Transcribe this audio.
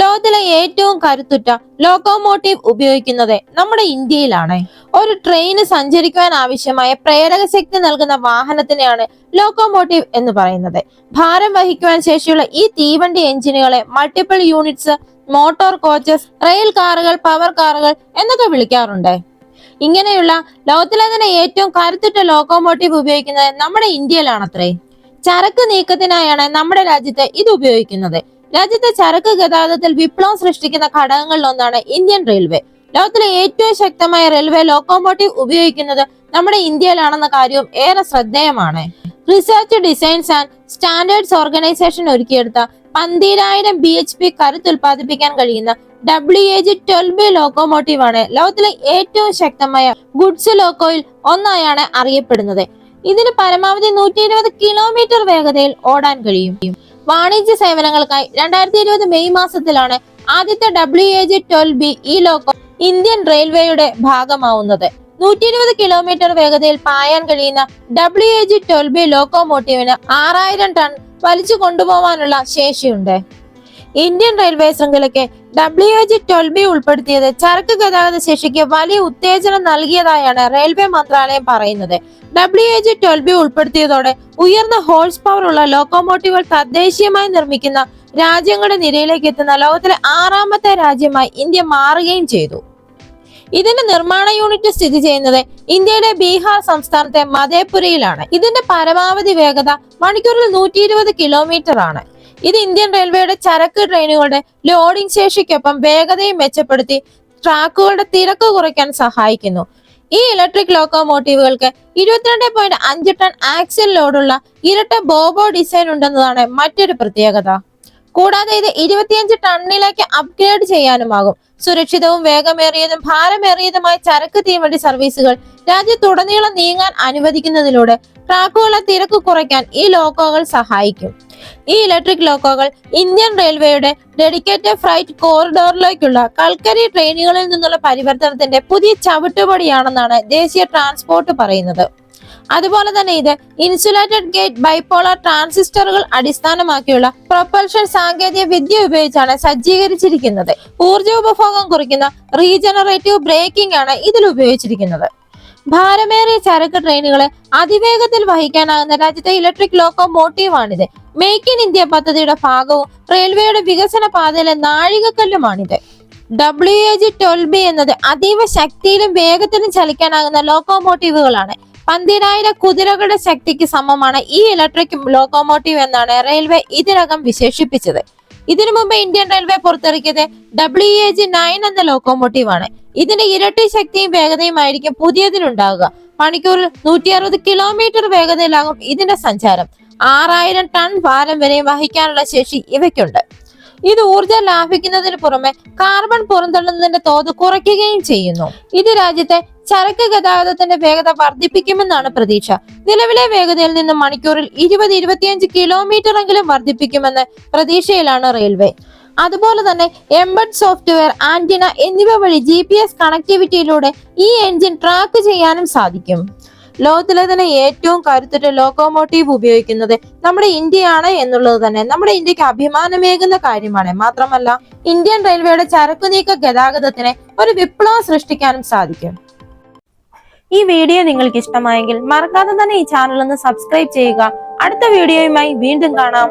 ലോകത്തിലെ ഏറ്റവും കരുത്തുറ്റ ലോക്കോമോട്ടീവ് ഉപയോഗിക്കുന്നത് നമ്മുടെ ഇന്ത്യയിലാണ്. ഒരു ട്രെയിന് സഞ്ചരിക്കുവാൻ ആവശ്യമായ പ്രേരക ശക്തി നൽകുന്ന വാഹനത്തിനെയാണ് ലോക്കോമോട്ടീവ് എന്ന് പറയുന്നത്. ഭാരം വഹിക്കുവാൻ ശേഷിയുള്ള ഈ തീവണ്ടി എഞ്ചിനുകളെ multiple units motor coaches rail കാറുകൾ പവർ കാറുകൾ എന്നൊക്കെ വിളിക്കാറുണ്ട്. ഇങ്ങനെയുള്ള ലോകത്തിലെ തന്നെ ഏറ്റവും കരുത്തുറ്റ ലോക്കോമോട്ടീവ് ഉപയോഗിക്കുന്നത് നമ്മുടെ ഇന്ത്യയിലാണത്രേ. ചരക്ക് നീക്കത്തിനായാണ് നമ്മുടെ രാജ്യത്ത് ഇത് ഉപയോഗിക്കുന്നത്. രാജ്യത്തെ ചരക്ക് ഗതാഗതത്തിൽ വിപ്ലവം സൃഷ്ടിക്കുന്ന ഘടകങ്ങളിൽ ഒന്നാണ് ഇന്ത്യൻ റെയിൽവേ. ലോകത്തിലെ ഏറ്റവും ശക്തമായ റെയിൽവേ ലോക്കോമോട്ടീവ് ഉപയോഗിക്കുന്നത് നമ്മുടെ ഇന്ത്യയിലാണെന്ന കാര്യവും ഏറെ ശ്രദ്ധേയമാണ്. Research designs and standards organisation ഒരുക്കിയെടുത്ത പന്തിരായിരം ബി എച്ച് പി കരുത്ത് ഉൽപ്പാദിപ്പിക്കാൻ കഴിയുന്ന W A G twelve B locomotive ആണ് ലോകത്തിലെ ഏറ്റവും ശക്തമായ ഗുഡ്സ് ലോക്കോയിൽ ഒന്നായാണ് അറിയപ്പെടുന്നത്. ഇതിന് പരമാവധി നൂറ്റി ഇരുപത് കിലോമീറ്റർ വേഗതയിൽ ഓടാൻ കഴിയും. വാണിജ്യ സേവനങ്ങൾക്കായി രണ്ടായിരത്തി ഇരുപത് മെയ് മാസത്തിലാണ് ആദ്യത്തെ W A G twelve B ഈ ലോക്കോ ഇന്ത്യൻ റെയിൽവേയുടെ ഭാഗമാവുന്നത്. നൂറ്റി ഇരുപത് കിലോമീറ്റർ വേഗതയിൽ പായാൻ കഴിയുന്ന W A G twelve B ലോക്കോമോട്ടീവിന് ആറായിരം ടൺ വലിച്ചു കൊണ്ടുപോകാനുള്ള ശേഷിയുണ്ട്. Indian railway ശൃംഖലയ്ക്ക് W A G twelve B ഉൾപ്പെടുത്തിയത് ചരക്ക് ഗതാഗത ശേഷിക്ക് വലിയ ഉത്തേജനം നൽകിയതായാണ് റെയിൽവേ മന്ത്രാലയം പറയുന്നത്. W A G twelve B ഉൾപ്പെടുത്തിയതോടെ ഉയർന്ന ഹോഴ്സ് പവർ ഉള്ള ലോക്കോമോട്ടീവുകൾ തദ്ദേശീയമായി നിർമ്മിക്കുന്ന രാജ്യങ്ങളുടെ നിരയിലേക്ക് എത്തുന്ന ലോകത്തിലെ ആറാമത്തെ രാജ്യമായി ഇന്ത്യ മാറുകയും ചെയ്തു. ഇതിന്റെ നിർമ്മാണ യൂണിറ്റ് സ്ഥിതി ചെയ്യുന്നത് ഇന്ത്യയുടെ ബീഹാർ സംസ്ഥാനത്തെ മധേപുരയിലാണ്. ഇതിന്റെ പരമാവധി വേഗത മണിക്കൂറിൽ നൂറ്റി കിലോമീറ്റർ ആണ്. ഇത് ഇന്ത്യൻ റെയിൽവേയുടെ ചരക്ക് ട്രെയിനുകളുടെ ലോഡിംഗ് ശേഷിക്കൊപ്പം വേഗതയും മെച്ചപ്പെടുത്തി ട്രാക്കുകളുടെ തിരക്ക് കുറയ്ക്കാൻ സഹായിക്കുന്നു. ഈ ഇലക്ട്രിക് ലോക്കോമോട്ടീവുകൾക്ക് ഇരുപത്തിരണ്ട് പോയിന്റ് അഞ്ച് ടൺ ആക്സിൽ ലോഡുള്ള ഇരട്ട ബോബോ ഡിസൈൻ ഉണ്ടെന്നതാണ് മറ്റൊരു പ്രത്യേകത. കൂടാതെ ഇത് ഇരുപത്തിയഞ്ച് ടണ്ണിലേക്ക് അപ്ഗ്രേഡ് ചെയ്യാനുമാകും. സുരക്ഷിതവും വേഗമേറിയതും ഭാരമേറിയതുമായ ചരക്ക് തീവണ്ടി സർവീസുകൾ രാജ്യത്തുടനീളം നീങ്ങാൻ അനുവദിക്കുന്നതിലൂടെ ട്രാക്കുകളുടെ തിരക്ക് കുറയ്ക്കാൻ ഈ ലോക്കോകൾ സഹായിക്കും. ഈ ഇലക്ട്രിക് ലോക്കോകൾ ഇന്ത്യൻ റെയിൽവേയുടെ ഡെഡിക്കേറ്റഡ് ഫ്രൈറ്റ് കോറിഡോറിലേക്കുള്ള കൽക്കരി ട്രെയിനുകളിൽ നിന്നുള്ള പരിവർത്തനത്തിന്റെ പുതിയ ചവിട്ടുപടിയാണെന്നാണ് ദേശീയ ട്രാൻസ്പോർട്ട് പറയുന്നത്. അതുപോലെ തന്നെ ഇത് ഇൻസുലേറ്റഡ് ഗേറ്റ് ബൈപോളർ ട്രാൻസിസ്റ്ററുകൾ അടിസ്ഥാനമാക്കിയുള്ള പ്രൊപ്പൽഷൻ സാങ്കേതിക വിദ്യ ഉപയോഗിച്ചാണ് സജ്ജീകരിച്ചിരിക്കുന്നത്. ഊർജ ഉപഭോഗം കുറിക്കുന്ന റീജനറേറ്റീവ് ബ്രേക്കിംഗ് ആണ് ഇതിൽ ഉപയോഗിച്ചിരിക്കുന്നത്. ഭാരമേറിയ ചരക്ക് ട്രെയിനുകളെ അതിവേഗത്തിൽ വഹിക്കാനാകുന്ന രാജ്യത്തെ ഇലക്ട്രിക് ലോക്കോമോട്ടീവാണിത് മേക്ക് ഇൻ ഇന്ത്യ പദ്ധതിയുടെ ഭാഗവും റെയിൽവേയുടെ വികസന പാതയിലെ നാഴികക്കല്ലുമാണിത്. W A G twelve B എന്നത് അതീവ ശക്തിയിലും വേഗത്തിലും ചലിക്കാനാകുന്ന ലോക്കോമോട്ടീവുകളാണ് പന്തിരായിരം കുതിരകളുടെ ശക്തിക്ക് സമമാണ് ഈ ഇലക്ട്രിക് ലോക്കോമോട്ടീവ് എന്നാണ് റെയിൽവേ ഇതിനകം വിശേഷിപ്പിച്ചത്. ഇതിനു മുമ്പ് ഇന്ത്യൻ റെയിൽവേ പുറത്തിറക്കിയത് ഡബ്ല്യു എ ജി നയൻ എന്ന ലോക്കോമോട്ടീവ് ആണ്. ഇതിന്റെ ഇരട്ടി ശക്തിയും വേഗതയും ആയിരിക്കും പുതിയതിനുണ്ടാവുക. മണിക്കൂറിൽ നൂറ്റി അറുപത് കിലോമീറ്റർ വേഗതയിലാകും ഇതിന്റെ സഞ്ചാരം. ആറായിരം ടൺ ഭാരം വരെ വഹിക്കാനുള്ള ശേഷി ഇവയ്ക്കുണ്ട്. ഇത് ഊർജം ലാഭിക്കുന്നതിന് പുറമെ കാർബൺ പുറന്തള്ളുന്നതിന്റെ തോത് കുറയ്ക്കുകയും ചെയ്യുന്നു. ഇത് രാജ്യത്തെ ചരക്ക് ഗതാഗതത്തിന്റെ വേഗത വർദ്ധിപ്പിക്കുമെന്നാണ് പ്രതീക്ഷ. നിലവിലെ വേഗതയിൽ നിന്ന് മണിക്കൂറിൽ ഇരുപത് ഇരുപത്തിയഞ്ച് കിലോമീറ്റർ എങ്കിലും വർദ്ധിപ്പിക്കുമെന്ന് പ്രതീക്ഷയിലാണ് റെയിൽവേ. അതുപോലെ തന്നെ എംബഡ് സോഫ്റ്റ്വെയർ ആന്റിന എന്നിവ വഴി ജി പി എസ് കണക്ടിവിറ്റിയിലൂടെ ഈ എഞ്ചിൻ ട്രാക്ക് ചെയ്യാനും സാധിക്കും. ലോകത്തിലെ തന്നെ ഏറ്റവും കരുത്തുറ്റ ലോക്കോമോട്ടീവ് ഉപയോഗിക്കുന്നത് നമ്മുടെ ഇന്ത്യയാണ് എന്നുള്ളത് തന്നെ. നമ്മുടെ ഇന്ത്യയ്ക്ക് അഭിമാനമേകുന്ന കാര്യമാണ്. മാത്രമല്ല ഇന്ത്യൻ റെയിൽവേയുടെ ചരക്കുനീക്ക ഗതാഗതത്തിന് ഒരു വിപ്ലവം സൃഷ്ടിക്കാനും സാധിക്കും. ഈ വീഡിയോ നിങ്ങൾക്ക് ഇഷ്ടമായെങ്കിൽ മറക്കാതെ തന്നെ ഈ ചാനൽ ഒന്ന് സബ്സ്ക്രൈബ് ചെയ്യുക. അടുത്ത വീഡിയോയുമായി വീണ്ടും കാണാം.